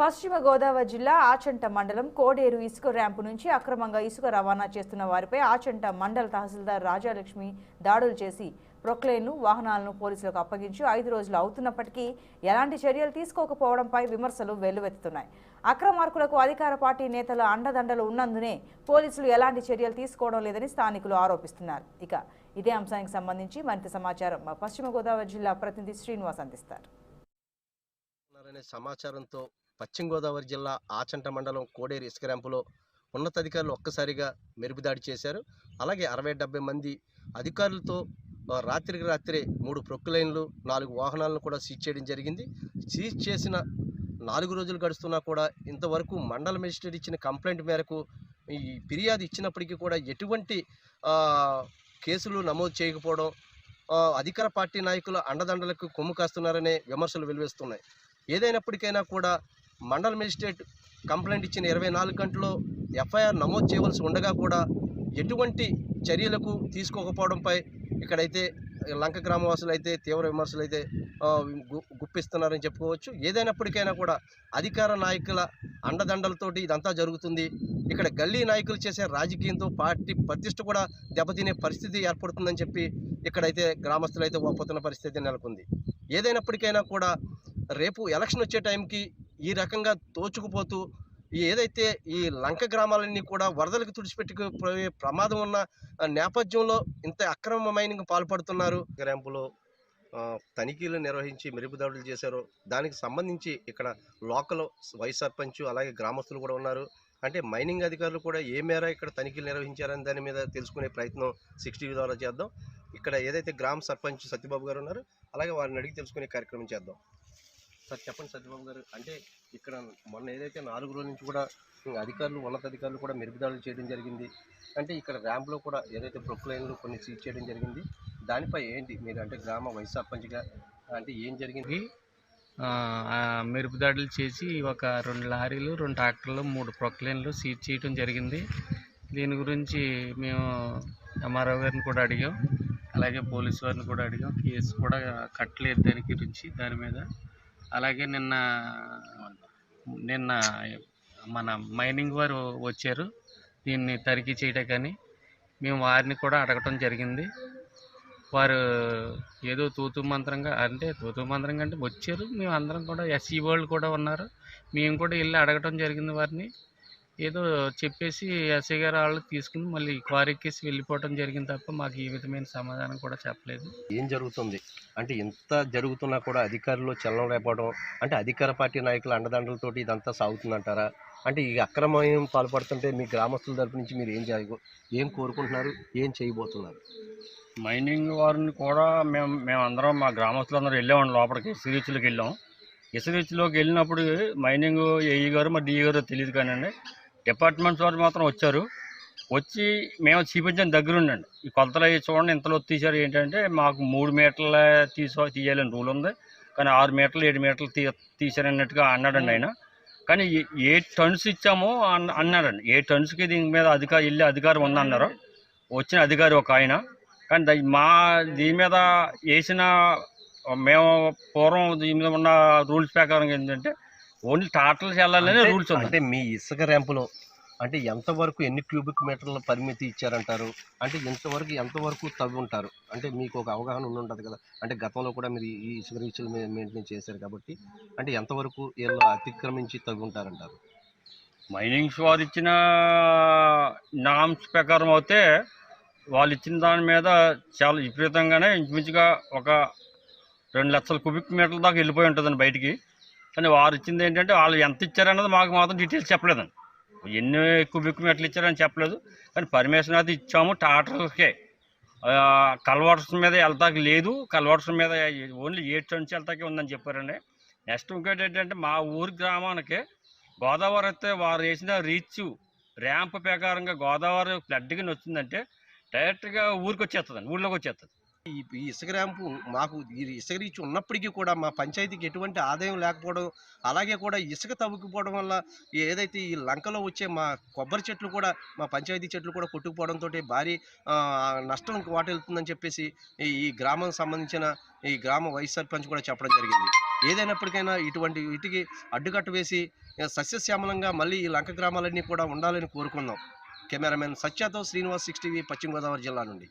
పశ్చిమ గోదావరి జిల్లా ఆచంట మండలం కోడేరు ఇసుక ర్యాంపు నుంచి అక్రమంగా ఇసుక రవాణా చేస్తున్న వారిపై ఆచంట మండల తహసీల్దార్ రాజాలక్ష్మి దాడులు చేసి ప్రొక్లైన్లు వాహనాలను పోలీసులకు అప్పగించి ఐదు రోజులు అవుతున్నప్పటికీ ఎలాంటి చర్యలు తీసుకోకపోవడంపై విమర్శలు వెల్లువెత్తుతున్నాయి. అక్రమార్కులకు అధికార పార్టీ నేతల అండదండలు ఉన్నందునే పోలీసులు ఎలాంటి చర్యలు తీసుకోవడం లేదని స్థానికులు ఆరోపిస్తున్నారు. ఇక ఇదే అంశానికి సంబంధించి మరింత సమాచారం మా పశ్చిమ గోదావరి జిల్లా ప్రతినిధి శ్రీనివాస్ అందిస్తారు. సమాచారంతో పశ్చిమ గోదావరి జిల్లా ఆచంట మండలం కోడేరు ఇసుక ర్యాంపులో ఉన్నతాధికారులు ఒక్కసారిగా మెరుపుదాడి చేశారు. అలాగే అరవై డెబ్బై మంది అధికారులతో రాత్రికి రాత్రే మూడు ప్రొక్కులైన్లు నాలుగు వాహనాలను కూడా సీజ్ చేయడం జరిగింది. సీజ్ చేసిన నాలుగు రోజులు గడుస్తున్నా కూడా ఇంతవరకు మండల మెజిస్ట్రేట్ ఇచ్చిన కంప్లైంట్ మేరకు ఈ ఫిర్యాదు ఇచ్చినప్పటికీ కూడా ఎటువంటి కేసులు నమోదు చేయకపోవడం అధికార పార్టీ నాయకుల అండదండలకు కొమ్ము కాస్తున్నారనే విమర్శలు వెలువేస్తున్నాయి. ఏదైనప్పటికైనా కూడా మండల మెజిస్ట్రేట్ కంప్లైంట్ ఇచ్చిన ఇరవై నాలుగు గంటల్లో ఎఫ్ఐఆర్ నమోదు చేయవలసి ఉండగా కూడా ఎటువంటి చర్యలకు తీసుకోకపోవడంపై ఇక్కడైతే లంక గ్రామవాసులు అయితే తీవ్ర విమర్శలు అయితే గుప్పిస్తున్నారని చెప్పుకోవచ్చు. ఏదైనప్పటికైనా కూడా అధికార నాయకుల అండదండలతోటి ఇదంతా జరుగుతుంది. ఇక్కడ గల్లీ నాయకులు చేసే రాజకీయంతో పార్టీ ప్రతిష్ట కూడా దెబ్బతినే పరిస్థితి ఏర్పడుతుందని చెప్పి ఇక్కడైతే గ్రామస్తులైతే ఓపోతున్న వాపోతున్న పరిస్థితి నెలకొంది. ఏదైనప్పటికైనా కూడా రేపు ఎలక్షన్ వచ్చే టైంకి ఈ రకంగా తోచుకుపోతూ ఏదైతే ఈ లంక గ్రామాలన్నీ కూడా వరదలకు తుడిచిపెట్టుకుపోయే ప్రమాదం ఉన్న నేపథ్యంలో ఇంత అక్రమ మైనింగ్ పాల్పడుతున్నారు. ర్యాంపులో తనిఖీలు నిర్వహించి మెరుపుదాడులు చేశారు. దానికి సంబంధించి ఇక్కడ లోకల్ వైస్ సర్పంచ్ అలాగే గ్రామస్తులు కూడా ఉన్నారు. అంటే మైనింగ్ అధికారులు కూడా ఏ మేర ఇక్కడ తనిఖీలు నిర్వహించారని దాని మీద తెలుసుకునే ప్రయత్నం సిక్స్టీ ద్వారా చేద్దాం. ఇక్కడ ఏదైతే గ్రామ సర్పంచ్ సత్యబాబు గారు ఉన్నారో అలాగే వారిని అడిగి తెలుసుకునే కార్యక్రమం చేద్దాం. సార్ చెప్పండి సత్యబాబు గారు. అంటే ఇక్కడ మొన్న ఏదైతే నాలుగు రోజుల నుంచి కూడా ఉమ్, అధికారులు ఉన్నతాధికారులు కూడా మెరుగుదాడులు చేయడం జరిగింది. అంటే ఇక్కడ ర్యాంప్లో కూడా ఏదైతే ప్రొక్లైన్లు కొన్ని సీజ్ చేయడం జరిగింది దానిపై ఏంటి మీరు అంటే గ్రామ వైస్ సర్పంచ్గా అంటే ఏం జరిగింది? మెరుపుదాడులు మెరుపు దాడులు చేసి ఒక రెండు లారీలు రెండు ట్రాక్టర్లు మూడు ప్రొక్లైన్లు సీజ్ చేయడం జరిగింది. దీని గురించి మేము ఎంఆర్ఓ గారిని కూడా అడిగాం. అలాగే పోలీసు వారిని కూడా అడిగాం. కేసు కూడా కట్టలేదు దాని గురించి దాని మీద. అలాగే నిన్న నిన్న మన మైనింగ్ వారు వచ్చారు. దీన్ని తనిఖీ కానీ మేము వారిని కూడా అడగటం జరిగింది. వారు ఏదో తూతు మంత్రంగా అంటే తూతు మంత్రంగా అంటే వచ్చారు. మేము అందరం కూడా ఎస్సీ వాళ్ళు కూడా ఉన్నారు. మేము కూడా వెళ్ళి అడగటం జరిగింది వారిని. ఏదో చెప్పేసి ఎస్ఐ గారు వాళ్ళు తీసుకుని మళ్ళీ కారు ఎక్కేసి వెళ్ళిపోవటం జరిగింది తప్ప మాకు ఏ విధమైన సమాధానం కూడా చెప్పలేదు. ఏం జరుగుతుంది? అంటే ఎంత జరుగుతున్నా కూడా అధికారులు చలనం రేపడం అంటే అధికార పార్టీ నాయకుల అండదండలతోటి ఇదంతా సాగుతుందంటారా? అంటే ఈ అక్రమం పాల్పడుతుంటే మీ గ్రామస్తుల తరపు నుంచి మీరు ఏం చేయగో ఏం కోరుకుంటున్నారు? ఏం చేయబోతున్నారు? మైనింగ్ వారిని కూడా మేము మేమందరం మా గ్రామస్తులందరూ వెళ్ళామండి లోపలికి ఇసురీచ్లోకి వెళ్ళాం. ఇసురీచ్లోకి వెళ్ళినప్పుడు మైనింగ్ ఏఈ గారు మరి డిఈ గారు తెలియదు కానండి. డిపార్ట్మెంట్స్ వారు మాత్రం వచ్చారు. వచ్చి మేము చూపించిన దగ్గర ఉండండి ఈ కొలతలు అవి చూడండి ఇంతలో తీశారు. ఏంటంటే మాకు మూడు మీటర్ల తీసో తీయాలని రూల్ ఉంది. కానీ ఆరు మీటర్లు ఏడు మీటర్లు తీ తీశారన్నట్టుగా అన్నాడండి ఆయన. కానీ ఏ- ఏ టన్స్ ఇచ్చామో అన్న అన్నాడండి. ఏ టన్స్కి దీని మీద అధికారి వెళ్ళే అధికారం ఉందన్నారు. వచ్చిన అధికారి ఒక ఆయన. కానీ మా దీని మీద వేసిన మేము పూర్వం దీని మీద ఉన్న రూల్స్ ప్రకారం ఏంటంటే ఓన్లీ వెళ్ళాలనే అంటే- రూల్స్ ఉన్నాయి. అంటే మీ ఇసుక ర్యాంపులో అంటే ఎంతవరకు ఎన్ని క్యూబిక్ మీటర్ల పరిమితి ఇచ్చారంటారు? అంటే ఎంతవరకు ఎంతవరకు తవ్వి ఉంటారు? అంటే మీకు ఒక అవగాహన ఉండి ఉంటుంది కదా. అంటే గతంలో కూడా మీరు ఈ ఇసుక రీచ్లు మెయింటైన్ చేశారు కాబట్టి అంటే ఎంతవరకు వీళ్ళు అతిక్రమించి తవ్వి ఉంటారంటారు? మైనింగ్స్ వారు ఇచ్చిన నామ్స్ ప్రకారం అయితే వాళ్ళు ఇచ్చిన దాని మీద చాలా విపరీతంగానే ఇంచుమించుగా ఒక రెండు లక్షల కుబిక్ మీటర్ల దాకా వెళ్ళిపోయి ఉంటుందండి బయటికి. కానీ వారు ఇచ్చింది ఏంటంటే వాళ్ళు ఎంత ఇచ్చారన్నది మాకు మాత్రం డీటెయిల్స్ చెప్పలేదండి. ఎన్ని కుబిక్ మీటర్లు ఇచ్చారని చెప్పలేదు. కానీ పర్మిషన్ అది ఇచ్చాము టాటర్లకే కల్వర్స్ మీద వెళ్తాకి లేదు. కల్వర్స్ మీద ఓన్లీ ఎయిట్ నుంచి వెళ్తాకే ఉందని చెప్పారండి. నెక్స్ట్ ఇంకోటి ఏంటంటే మా ఊరి గ్రామానికి గోదావరి అయితే వారు వేసిన రీచ్ ర్యాంప్ ప్రకారంగా గోదావరి ఫ్లడ్గా వచ్చిందంటే డైరెక్ట్గా ఊరికి వచ్చేస్తుంది ఊళ్ళోకి వచ్చేస్తుంది. ఈ ఇసుక ర్యాంపు మాకు ఈ ఇసుక రీచ్ ఉన్నప్పటికీ కూడా మా పంచాయతీకి ఎటువంటి ఆదాయం లేకపోవడం అలాగే కూడా ఇసుక తవ్వుకుపోవడం వల్ల ఏదైతే ఈ లంకలో వచ్చే మా కొబ్బరి చెట్లు కూడా మా పంచాయతీ చెట్లు కూడా కొట్టుకుపోవడంతో భారీ నష్టం వాటిల్తుందని చెప్పేసి ఈ ఈ గ్రామం సంబంధించిన ఈ గ్రామ వైస్ సర్పంచ్ కూడా చెప్పడం జరిగింది. ఏదైనప్పటికైనా ఇటువంటి వీటికి అడ్డుకట్ట వేసి సస్యశ్యామలంగా మళ్ళీ ఈ లంక గ్రామాలన్నీ కూడా ఉండాలని కోరుకుందాం. కెమెరామెన్ సత్యాతో శ్రీనివాస్ సిక్స్ టీవీ పశ్చిమ గోదావరి జిల్లా నుండి.